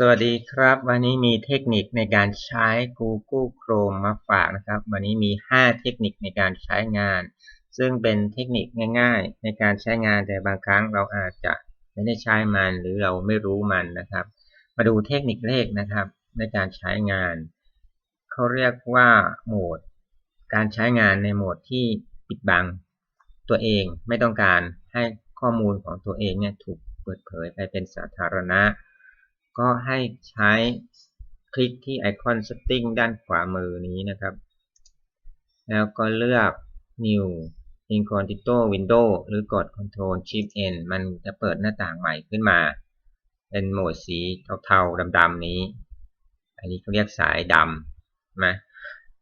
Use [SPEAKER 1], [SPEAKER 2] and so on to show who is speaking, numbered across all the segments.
[SPEAKER 1] สวัสดีครับ วันนี้มีเทคนิคในการใช้ Google Chrome มาฝากนะครับ วันนี้มี 5 เทคนิคในการใช้งาน ซึ่งเป็นเทคนิคง่ายๆ ในการใช้งานแต่บางครั้งเราอาจจะไม่ได้ใช้มันหรือเราไม่รู้มันนะครับ มาดูเทคนิคแรกนะครับ ในการใช้งาน เขาเรียกว่าโหมด การใช้งานในโหมดที่ปิดบังตัวเองไม่ต้องการให้ข้อมูลของตัวเองเนี่ยถูกเปิดเผยไปเป็นสาธารณะ ก็ให้ใช้คลิกที่ไอคอน Setting ด้านขวามือนี้นะครับ แล้วก็เลือก New Incognito Window หรือกด Control Shift N มันจะเปิดหน้าต่างใหม่ขึ้นมา เป็นโหมดสีเทาๆดำๆนี้ อันนี้เขาเรียกสายดำนะ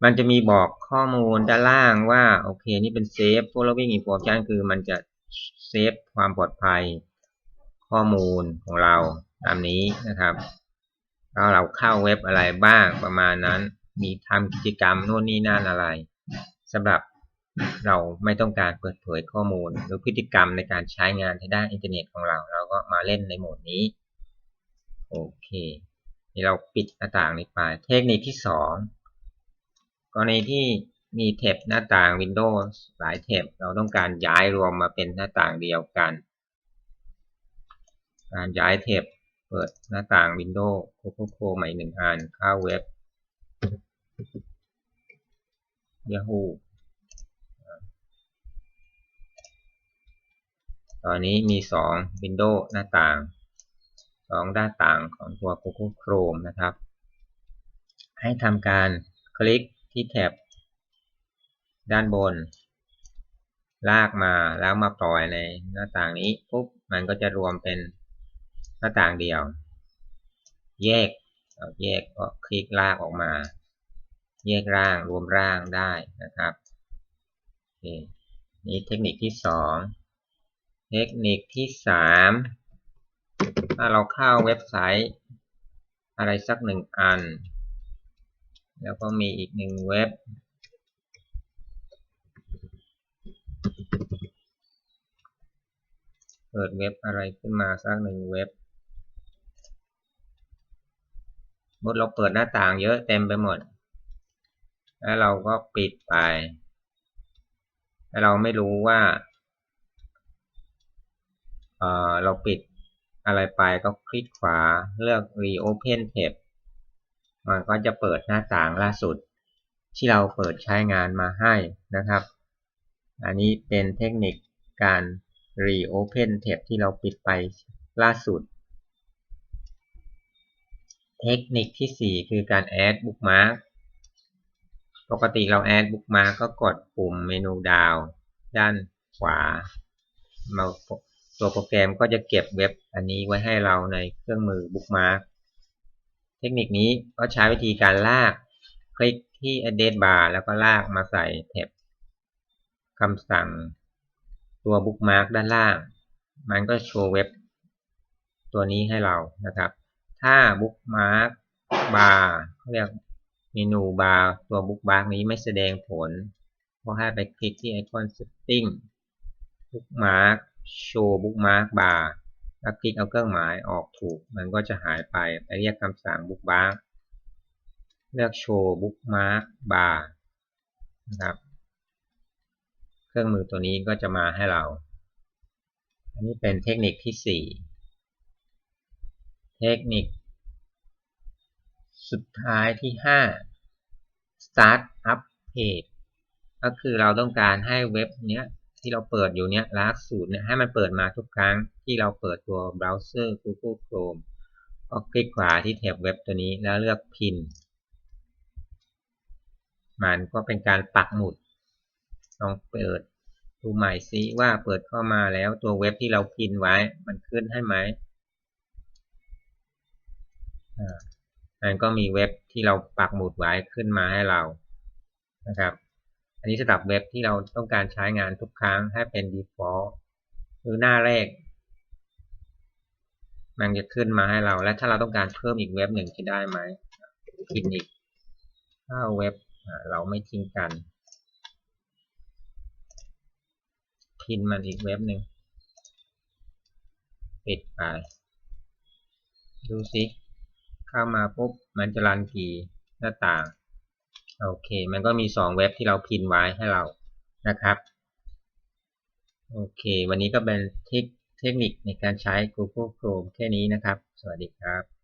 [SPEAKER 1] มันจะมีบอกข้อมูลด้านล่างว่า โอเค นี่เป็น Save Following Information คือมันจะเซฟความปลอดภัยข้อมูลของเรา ตามนี้นะครับแล้วเราเข้าเว็บอะไรบ้างประมาณนั้น มีทำกิจกรรมโน่นนี่นั่นอะไรสำหรับเราไม่ต้องการเปิดเผยข้อมูล หรือพฤติกรรมในการใช้งานทางด้านอินเทอร์เน็ตของเรา เราก็มาเล่นในโหมดนี้ โอเค นี่เราปิดหน้าต่างนี้ไป เทคนิคที่2กรณีที่มีแท็บหน้าต่าง Windows หลายแท็บเราต้องการย้ายรวมมาเป็นหน้าต่างเดียวกัน การย้ายเทป เปิดหน้าต่าง Windows Coco Pro ใหม่หนึ่งอันเข้าเว็บ Yahoo ตอนนี้มี 2 Windows หน้าต่าง 2 หน้าต่างของตัว Google Chrome นะครับ ให้ทำการคลิกที่แท็บด้านบน ลากมาแล้วมาปล่อยในหน้าต่างนี้ปุ๊บมันก็จะรวมเป็น หน้าต่างเดียว แยกแยกก็คลิกลากออกมา แยกร่างรวมร่างได้นะครับนี่เทคนิคที่สองเทคนิคที่สามถ้าเราเข้าเว็บไซต์อะไรสักหนึ่งอัน แล้วก็มีอีกหนึ่งเว็บ เปิดเว็บอะไรขึ้นมาสักหนึ่งเว็บ มดเราเปิดหน้าต่างเยอะเต็มไปหมด แล้วเราก็ปิดไป แล้วเราไม่รู้ว่าเเราปิดอะไรไปก็คลิกขวาเลือก reopen tab มันก็จะเปิดหน้าต่างล่าสุด ที่เราเปิดใช้งานมาให้นะครับ อันนี้เป็นเทคนิคการ reopen tab ที่เราปิดไปล่าสุด เทคนิคที่ 4 คือการ add bookmark ปกติเรา add bookmark ก็กดปุ่มเมนูดาวด้านขวามาตัวโปรแกรมก็จะเก็บเว็บอันนี้ไว้ให้เราในเครื่องมือ bookmark เทคนิคนี้ก็ใช้วิธีการลากคลิกที่ address bar แล้วก็ลากมาใส่แท็บคำสั่งตัว bookmark ด้านล่าง มันก็โชว์เว็บ ตัวนี้ให้เรานะครับ ถ้าบุ๊กมาร์กบาร์เขาเรียกเมนูบาร์ตัวบุ๊กมาร์กนี้ไม่แสดงผลก็ให้ไปคลิกที่ไอคอน setting บุ๊กมาร์กโชว์บุ๊กมาร์กบาร์แล้วคลิกเอาเครื่องหมายออกถูก มันก็จะหายไปไปเรียกคำสั่งบุ๊กมาร์กเลือกโชว์บุ๊กมาร์กบาร์นะครับเครื่องมือตัวนี้ก็จะมาให้เรา อันนี้เป็นเทคนิคที่ 4 เทคนิค สุดท้ายที่ 5 start up page ก็คือเราต้องการให้เว็บเนี้ยที่เราเปิดอยู่เนี้ยลักสูตรเนี่ยให้มันเปิดมาทุกครั้งที่เราเปิดตัวเบราว์เซอร์ Google Chrome ก็คลิกขวาที่แท็บเว็บตัวนี้แล้วเลือกพิน มันก็เป็นการปักหมุด ลองเปิดดูใหม่ซิว่าเปิดเข้ามาแล้วตัวเว็บที่เราพินไว้มันขึ้นให้ไหม มันก็มีเว็บที่เราปักหมุดไว้ขึ้นมาให้เรานะครับ อันนี้สำหรับเว็บที่เราต้องการใช้งานทุกครั้งให้เป็น default หรือหน้าแรก มันจะขึ้นมาให้เรา และถ้าเราต้องการเพิ่มอีกเว็บหนึ่งจะได้ไหมพินอีกถ้าเว็บเราไม่ทิ้งกันพินมันอีกเว็บหนึ่งปิดไปดูสิ เข้ามาปุ๊บมันจะรันกี่หน้าต่าง โอเค มันก็มีสองเว็บที่เราพินไว้ให้เรานะครับ โอเค วันนี้ก็เป็นเทคเทคนิคในการใช้ Google Chrome แค่นี้นะครับ สวัสดีครับ